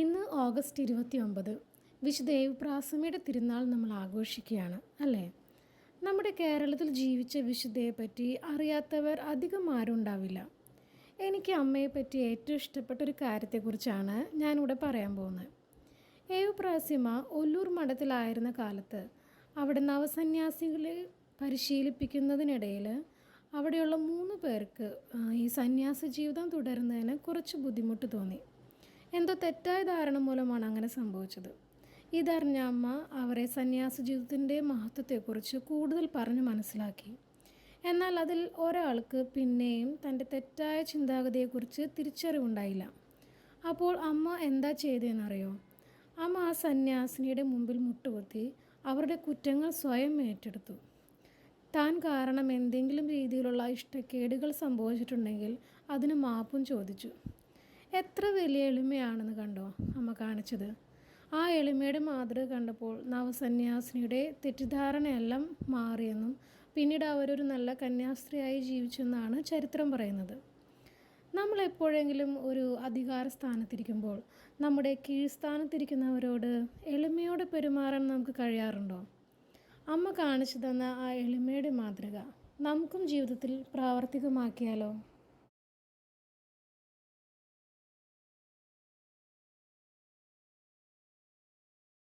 ഇന്ന് ഓഗസ്റ്റ് ഇരുപത്തി ഒമ്പത് വിശുദ്ധ പ്രാസമയുടെ തിരുനാൾ നമ്മൾ ആഘോഷിക്കുകയാണ് അല്ലേ? നമ്മുടെ കേരളത്തിൽ ജീവിച്ച വിശുദ്ധയെ പറ്റി അറിയാത്തവർ അധികം ആരും ഉണ്ടാവില്ല. എനിക്ക് അമ്മയെ പറ്റി ഏറ്റവും ഇഷ്ടപ്പെട്ട ഒരു കാര്യത്തെക്കുറിച്ചാണ് ഞാനിവിടെ പറയാൻ പോകുന്നത്. ഏവുപ്രാസിമ ഒല്ലൂർ മഠത്തിലായിരുന്ന കാലത്ത് അവിടെ നവസന്യാസികളെ പരിശീലിപ്പിക്കുന്നതിനിടയിൽ അവിടെയുള്ള മൂന്ന് പേർക്ക് ഈ സന്യാസ ജീവിതം തുടരുന്നതിന് കുറച്ച് ബുദ്ധിമുട്ട് തോന്നി. എന്തോ തെറ്റായ ധാരണ മൂലമാണ് അങ്ങനെ സംഭവിച്ചത്. ഇതറിഞ്ഞ അമ്മ അവരെ സന്യാസ ജീവിതത്തിന്റെ മഹത്വത്തെക്കുറിച്ച് കൂടുതൽ പറഞ്ഞ് മനസ്സിലാക്കി. എന്നാൽ അതിൽ ഒരാൾക്ക് പിന്നെയും തന്റെ തെറ്റായ ചിന്താഗതിയെക്കുറിച്ച് തിരിച്ചറിവുണ്ടായില്ല. അപ്പോൾ അമ്മ എന്താ ചെയ്തതെന്നറിയോ അമ്മ ആ സന്യാസിനിയുടെ മുമ്പിൽ മുട്ടുകുത്തി അവരുടെ കുറ്റങ്ങൾ സ്വയം ഏറ്റെടുത്തു. താൻ കാരണം എന്തെങ്കിലും രീതിയിലുള്ള ഇഷ്ടക്കേടുകൾ സംഭവിച്ചിട്ടുണ്ടെങ്കിൽ അതിന് മാപ്പും ചോദിച്ചു. എത്ര വലിയ എളിമയാണെന്ന് കണ്ടോ അമ്മ കാണിച്ചത്. ആ എളിമയുടെ മാതൃക കണ്ടപ്പോൾ നവസന്യാസിനിയുടെ തെറ്റിദ്ധാരണയെല്ലാം മാറിയെന്നും പിന്നീട് അവരൊരു നല്ല കന്യാസ്ത്രീയായി ജീവിച്ചെന്നാണ് ചരിത്രം പറയുന്നത്. നമ്മൾ എപ്പോഴെങ്കിലും ഒരു അധികാര സ്ഥാനത്തിരിക്കുമ്പോൾ നമ്മുടെ കീഴ്സ്ഥാനത്തിരിക്കുന്നവരോട് എളിമയോടെ പെരുമാറാൻ നമുക്ക് കഴിയാറുണ്ടോ? അമ്മ കാണിച്ചു തന്ന ആ എളിമയുടെ മാതൃക നമുക്കും ജീവിതത്തിൽ പ്രാവർത്തികമാക്കിയാലോ?